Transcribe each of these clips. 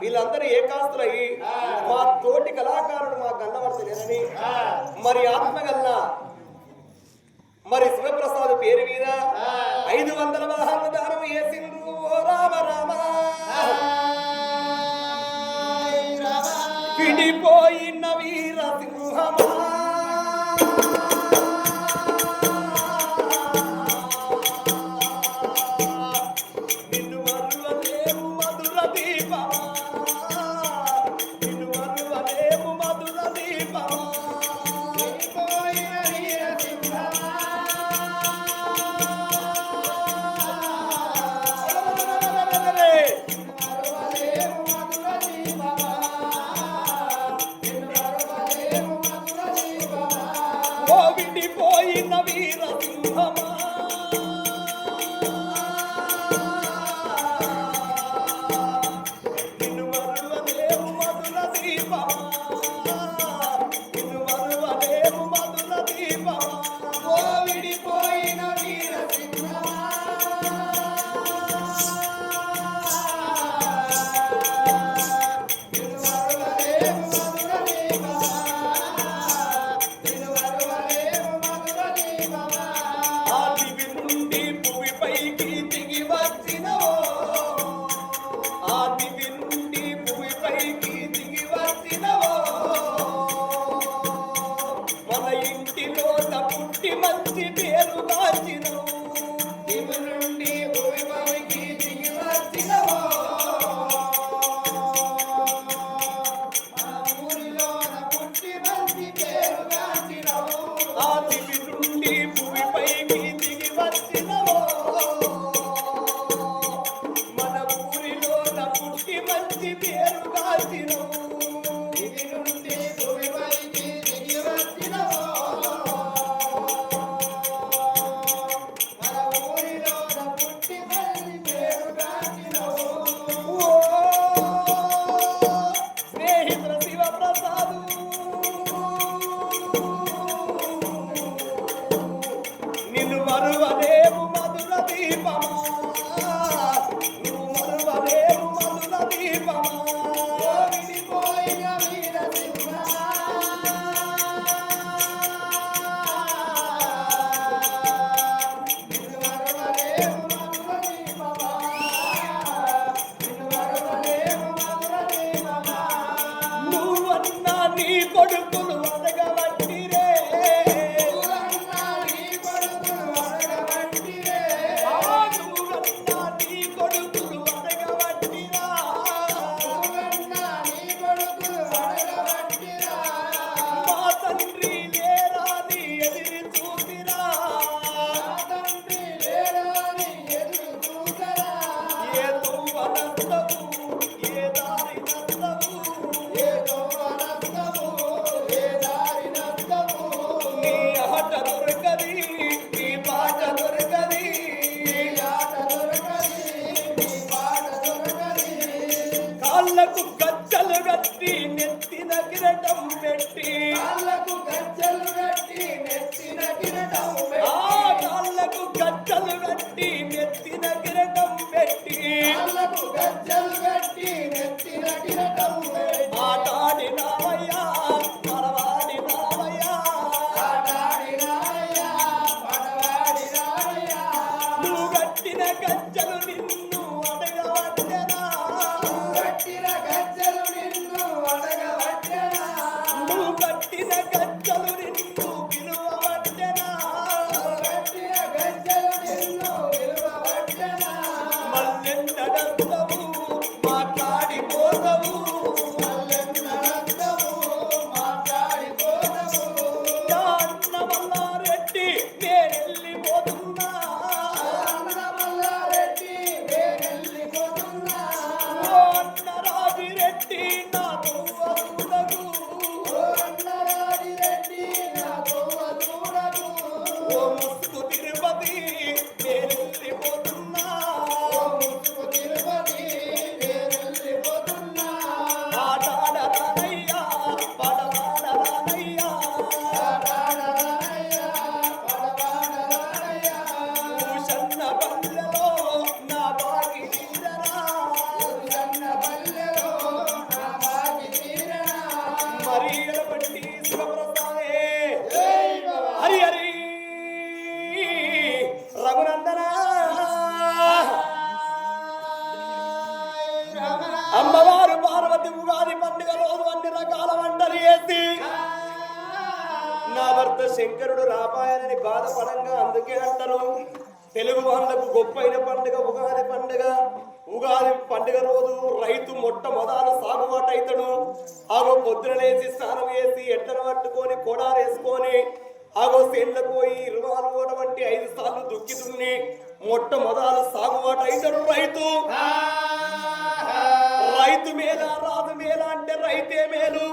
వీళ్ళందరూ ఏకాస్తులయ్యి మా తోటి కళాకారుడు మా గన్నవర్తలేనని మరి ఆత్మగల్ల. మరి శివప్రసాద్ పేరు మీద ఐదు వందల పదహారు కాళ్ళకు గజ్జలు కట్టి నెత్తిన కిరటం పెట్టి పొద్దున లేచి స్నానం వేసి ఎట్లను పట్టుకొని కొడారేసుకొని ఆగో సేండ్లకు పోయి ఇరవై వంటి ఐదు సార్లు దుక్కి దున్ని మొట్టమొదల సాగుబాటు అయితాడు రైతు. రైతు మేల రాదు మేల అంటే రైతే మేలు.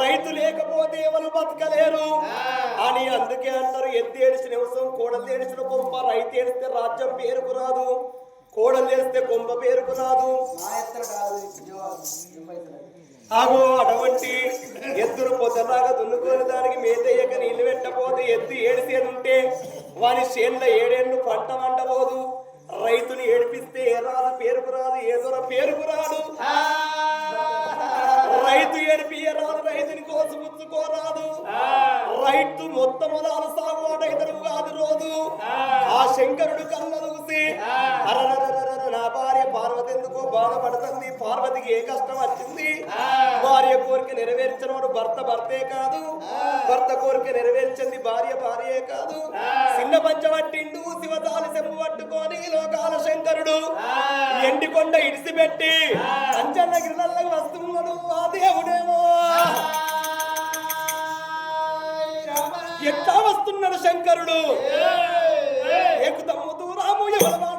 రైతు లేకపోతే ఎవరు బతకలేరు. అని అందుకే అంటారు ఎత్తేడిచిన నివసం కోడలు ఏడిచిన కొంప రైతు ఏడిస్తే రాజ్యం పేరుకు రాదు. కోడలు చేస్తే కొంప పేరుకు రాదు. ఆగో అటువంటి ఎద్దును పొద్దులాగా దున్నుకొని దానికి మేతయ్యక నీళ్ళు పెట్టబోదు ఎద్దు ఏడిసేది ఉంటే వాని చేనుల ఏడేళ్ళు పంట వండబోదు. రైతుని ఏడిపిస్తే ఏ రాదు పేరుకు రాదు ఏదో పేరుకు రాదు రైతు ఏడిపి ఏ రాదు రైతుని కోసుపుచ్చుకోరాదు రైతు మొత్తం మొదలు సాగుబాటు కాదు రోజు ఆ శంకరుడు కళ్ళ చూసి నా భార్య పార్వతి ఎందుకో బాధపడుతుంది పార్వతికి ఏ కష్టం వచ్చింది భార్య కోరిక నెరవేర్చినవాడు భర్త భర్తే కాదు భర్త కోరిక నెరవేర్చింది భార్య భార్యే కాదు చిన్న పంచబట్టిండు శివతాలు చెంపు పట్టుకొని లోకాల శంకరుడు ఎండికొండ ఇడిసిపెట్టి అంచన్న గిరిలకు వస్తున్నాడు ఆ దేవుడేమో ఎట్లా వస్తున్నాడు శంకరుడు ఎక్కుతమ్ము ಬರಬೇಕು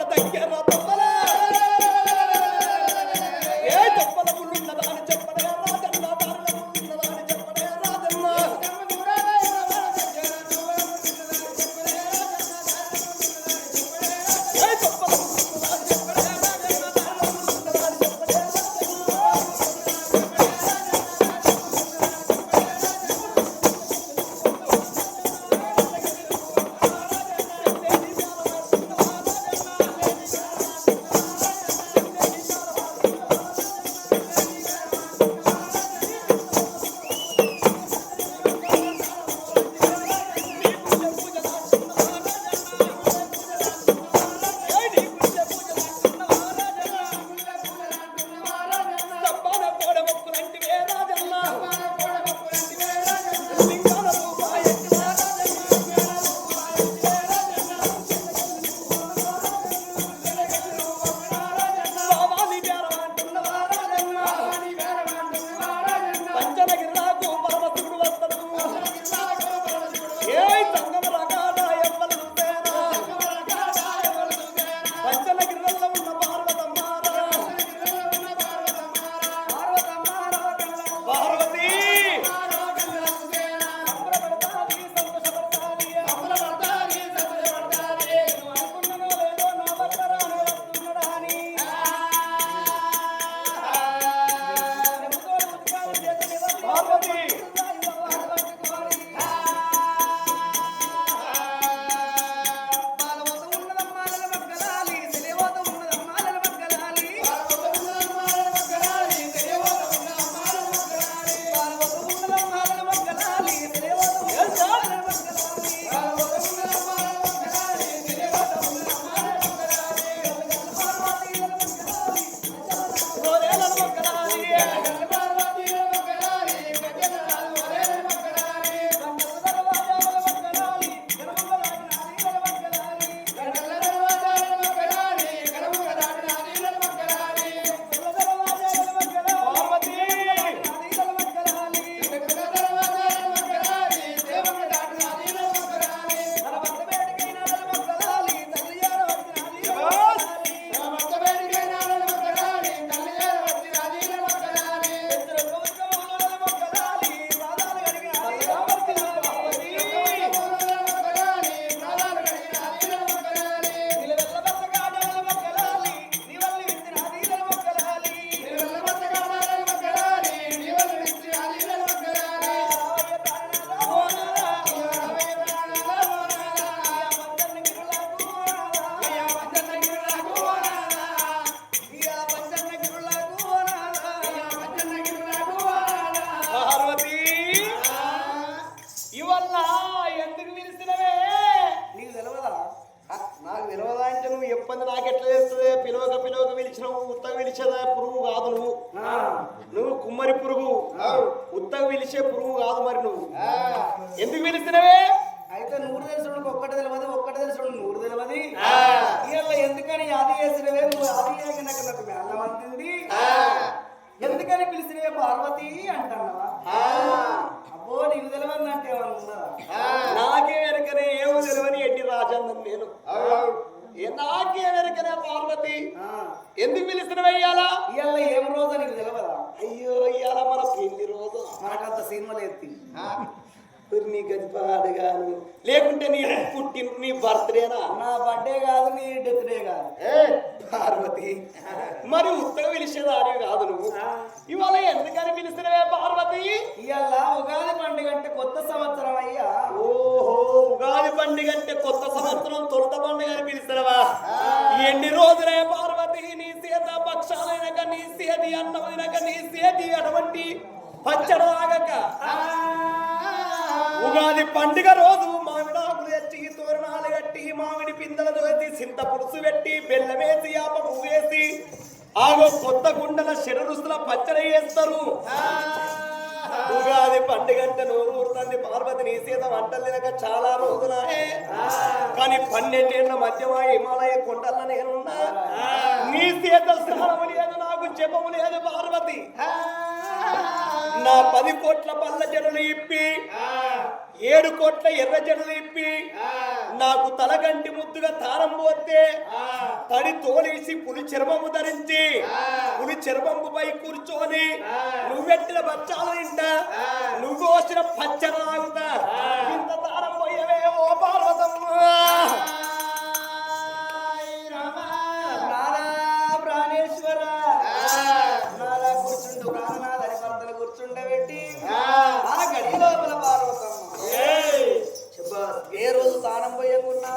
నాకే వెనకనే పార్వతి. ఎందుకు పిలిచినవయ్యాలా ఇవాళ ఏం రోజు నీకు తెలియదా అయ్యో ఇవాళ మన పెళ్ళి రోజు మనకంత సినిమాలు ఎత్తి మరి నీ గది పాడగాను లేకుంటే నీ పుట్టిన నీ బర్త్డేనా? నా బర్త్డే కాదు నీ డెత్ డే కాదు పార్వతి. మరి ఉత్తగా పిలిచేదాని కాదు నువ్వు. ఇవాళ ఎందుకని పిలిచినవే పార్వతి? ఇవాళ ఉగాది పండుగ అంటే కొత్త సంవత్సరం అయ్యా. ఓహో ఉగాది పండుగ అంటే కొత్త సంవత్సరం తొలుత పండుగ అని పిలుస్తావా ఎన్ని రోజులే పార్వతి నీ సీత పక్షాలైనక నీ సేది అన్నమైనక నీ అటువంటి పచ్చడాగక ఉగాది పండుగ రోజు మామిడాకులు ఎట్టి తెచ్చి తోరణాలు కట్టి మామిడి పిందెలు దోసి చింత పులుసు పెట్టి బెల్లమేసి ఆప వేసి ఆగో కొత్త గుండెల శరరుసుల పచ్చడి వేస్తారు. ఉగాది పండుగ అంటే నోరు ఊరుతుంది. పార్వతి నీ సీత వంటలు తినక చాలా రోజులాయే కానీ పన్నెండేళ్ళ మధ్యమా హిమాలయ కొండల నేనున్నా నీ సీత స్నానము లేదు నాకు జపము లేదు పార్వతి. నా పది కోట్ల పళ్ళ జడలు ఇప్పి ఏడు కోట్ల ఎర్ర జడలు ఇప్పి నాకు తలగంటి ముద్దుగా తారం పోతే తడి తోలేసి పులి చర్మము ధరించి పులి చర్మంపై కూర్చొని నువ్వెట్టిన బచ్చాలు తింటా? నువ్వు వచ్చిన పచ్చన తాగుతా? ఇంత తారం పోయవే ఓ పార్వతమ్మ. కూర్చుండు ప్రాణనాథ అని భర్తలు కూర్చుండబెట్టి ఆ గడి లోపల పార్వతమ్మ శభాష్. ఏ రోజు తానం పోయకున్నా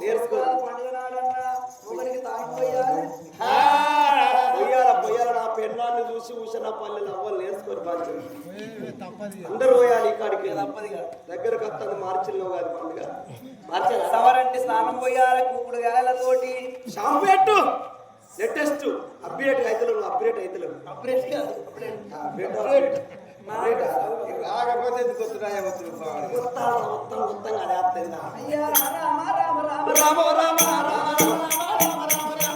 నేర్చుకో. ఉగాది పండుగ నాడన్నా ఒకరికి తానం పోయాలి పొయ్యాల పొయ్యాల నా పెళ్ళాన్ని చూసి ఊసిన పల్లెలు అవ్వలు నేర్చుకొని పంచారు అందరూ పోయాలి ఇక్కడికి తప్పది కాదు దగ్గరకు వస్తుంది మార్చిలో కాదు పండుగ సవరంటి స్నానం పోయాలి కూకుడు గాయలతోటి షాంపేట్ లేటెస్ట్ అప్డేట్ అవుతలేవు అప్డేట్ అవుతలేవు అప్డేట్ కాదు అప్డేట్ అప్డేట్ రాకపోతే ఎందుకు వస్తున్నాయా వస్తుంది మొత్తం మొత్తం మొత్తం అదే వస్తుంది నాకు. అయ్యా రామ రామ రామ రామ రామ రామ రామ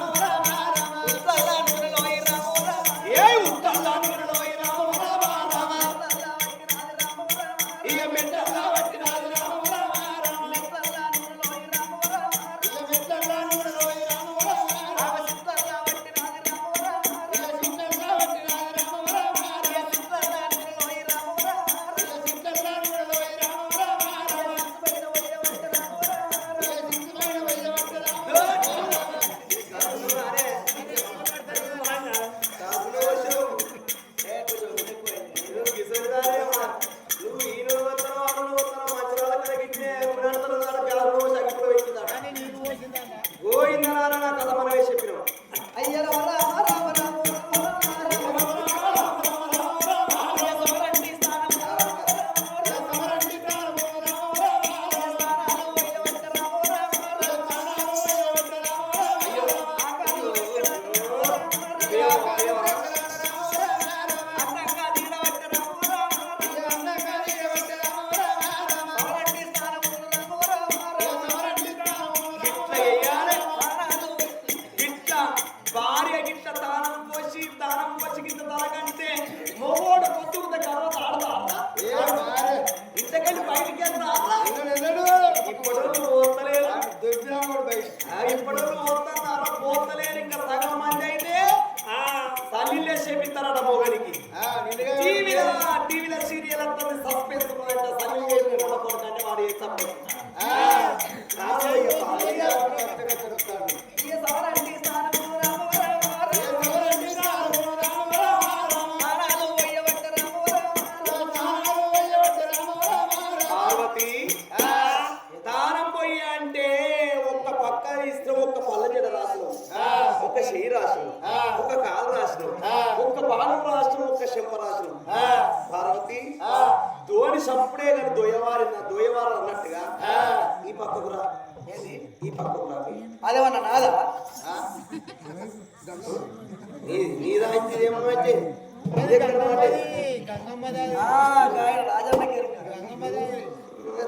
గాయ రాజన్నకి ఎరుక.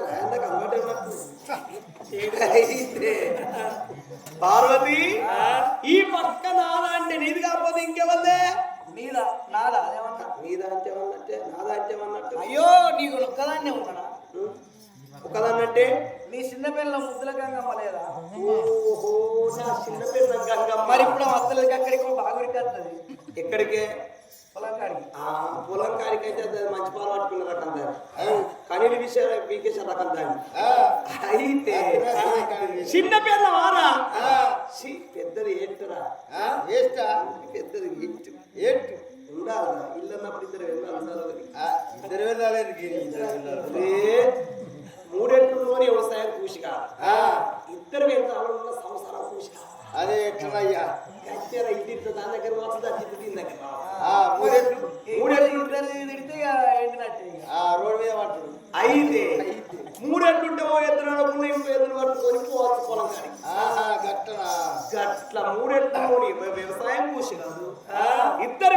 రాయందాక అలవాటే ఉన్నట్టు. చీకటైతే. పార్వతి ఈ పక్క నాదా అంటే? నీది కాకపోతే ఇంకెవరిదే? నీదా? నాదా? అదేమన్నా? నీదా అంటే ఏమన్నట్టే నాదా అంటే ఏమన్నట్టు అయ్యో నీకు ఒక్కదాన్నే ఉన్నానా? ఒకదన్నట్టే నీ చిన్న పిల్లల ముద్దుల గంగమ్మ లేదా? ఓహో నా చిన్న పిల్ల గంగమ్మ. మరి ఇప్పుడు వస్తలేదు అక్కడికి బాగురికి వస్తుంది ఎక్కడికే? పొలం కాడికి ఆ పొలం కాడికైతే అది మంచి పాలు పట్టుకున్నారట అందరు. కనీలి విషయం పీకేశారు రకం దాన్ని ఆ, అయితే. చిన్న పిల్ల వారా? పెద్దది ఏంటరా? ఆ, వేస్టా పెద్దది ఏంటి? ఏంటి? ఉండాలి ఇల్లు అన్నప్పుడు ఇద్దరు వెళ్ళాలి ఉండాలి. ఇద్దరు వెళ్ళాలి ఇద్దరు వెళ్ళాలి. మూడెట్లులోని వ్యవసాయం కృషి కాదు. ఆ, ఇద్దరు ఉన్న సంసారం కృషి కాదు. అదే ఎట్లయ్యా కచ్చేర ఇల్లు దాని దగ్గర వస్తుంది అది దీని దగ్గర మూడెట్లు? మూడెట్లు ఆ రోడ్ మీద పట్టుడు అయితే మూడెట్లుంటే ఓ ఎత్తున అనుకున్న ఇంకో ఎత్తున పట్టుకొని పోవచ్చు పొలం గట్టనా గట్ల మూడెట్లోని వ్యవసాయం కృషి కాదు. ఇద్దరు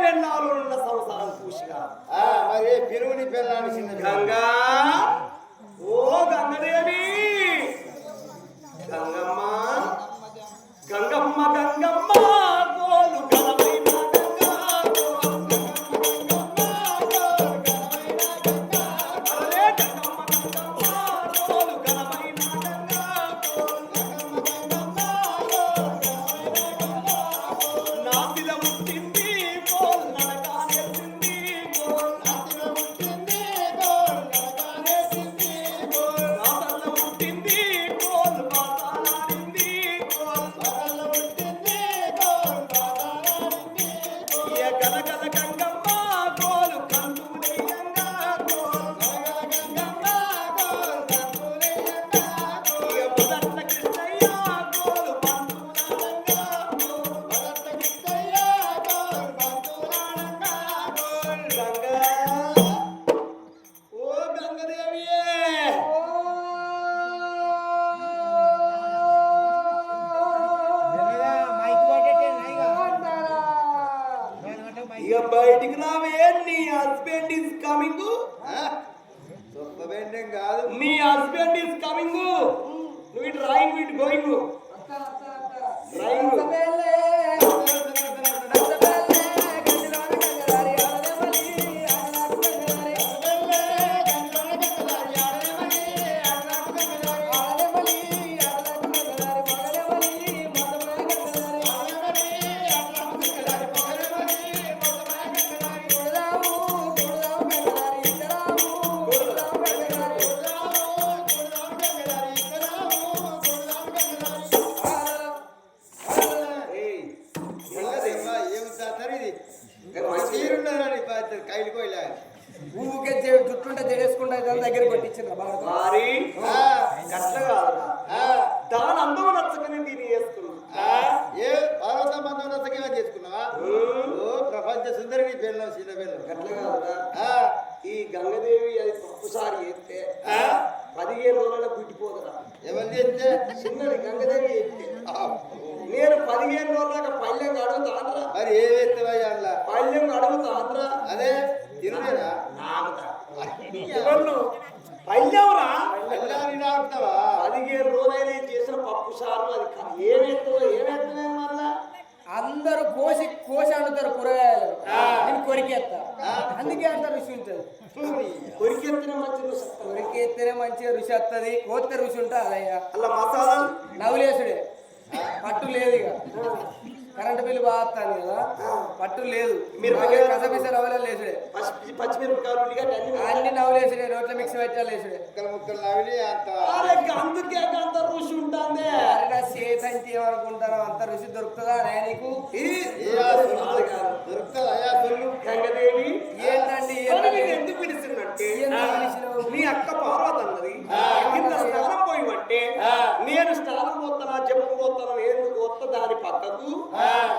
సుందరి నీ కాదురా ఆ, ఈ గంగదేవి అది చేస్తే ఆ, పదిహేను రోజుల పుట్టిపోదురా ఎవరు చేస్తే చిన్నది గంగదేవి చేస్తే ఆ, నేను పదిహేను రోజులకు పల్లెం అడుగుతాండ్రా మరి ఏ ఎత్తువయ్యా అలా పల్లెం అడుగుతాండ్రా అదే ఎవరు? పల్లెవరా? పదిహేను రోజులైనా చేసిన పప్పు సారు అది ఏమేస్తుందో మళ్ళా అందరూ కోసి కోసి అండుతారు కూరగాయలు. నేను కొరికేస్తా అందుకే అంత రుచి ఉంటుంది. కొరికెత్తిన మంచి రుచి. కొరికేస్తేనే మంచిగా రుచి వస్తుంది. కోస్తే రుచి ఉంటుంది. అదయ్యా. అలా మసాలాలు? నవ్వులేసుడే. పట్టు లేదు ఇక. కరెంట్ బిల్లు బాగా వస్తుంది కదా. పట్టు లేదు. మీరు మీరు కసపిస నవ్వులే లేసుడే పచ్చి పచ్చిమిరపకాయలు అన్ని నవ్వులేసుడే రోట్ల మిక్స్ పెట్టాలి లేసుడే ముక్కలు అంత అందుకే అంత రుచి ఉంటుంది. అరే నా చేతి అంటే ఏమనుకుంటారో అంత రుచి దొరుకుతుందా నే నీకు? దొరుకుతుంది అయ్యా సొల్లు గంగదేవి ఏంటండి? నేను ఎందుకు పిలిచినావు? నీ అక్క పార్వతి అన్నది కింద స్నానం పోయిమంటే నేను స్నానం పోతానా చెప్పు పోతానా ఎందుకు వస్తా దాని పక్కకు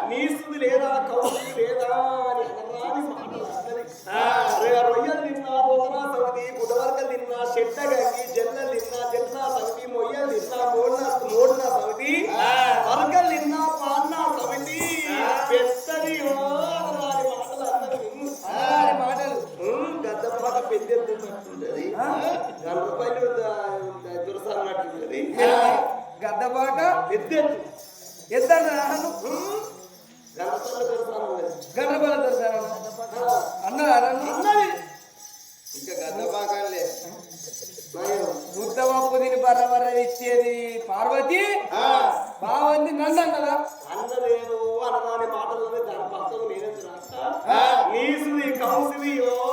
నీసుది లేదా కౌసుది లేదా అని అనరాని రొయ్యలు తిన్నా పోతనా సమితి బుధవర్గలు తిన్నా చెట్ట గంగి జల్లలు తిన్నా జల్నా సమితి మొయ్యలు తిన్నా మోడిన మోడిన సమితి అరకలు తిన్నా పాన్న సమితి. పెద్దది మాటలు దురసన్నట్టుంటది. గద్దబాక పెద్దెత్తు దురసన్నది గడ్డబల దర్శనం అన్న. నన్ను అన్నది ఇంకా తిని బర్ర బర్ర ఇచ్చేది పార్వతి? బాగుంది నన్ను అన్నదా అన్నదేను అనరాని మాటలని దాని కౌసుది ఓ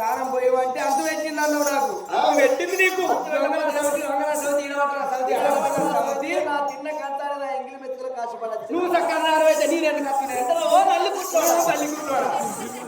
దారం పోయేవంటే అంత పెట్టింది అన్నావు నాకు. పెట్టింది నీకు. చిన్న కంచారా ఎంగిలి మెతుకులు కాసిపడ నువ్వు సక్కన్నారు అయితే నేను ఎందుకు నల్లి కుట్టాడు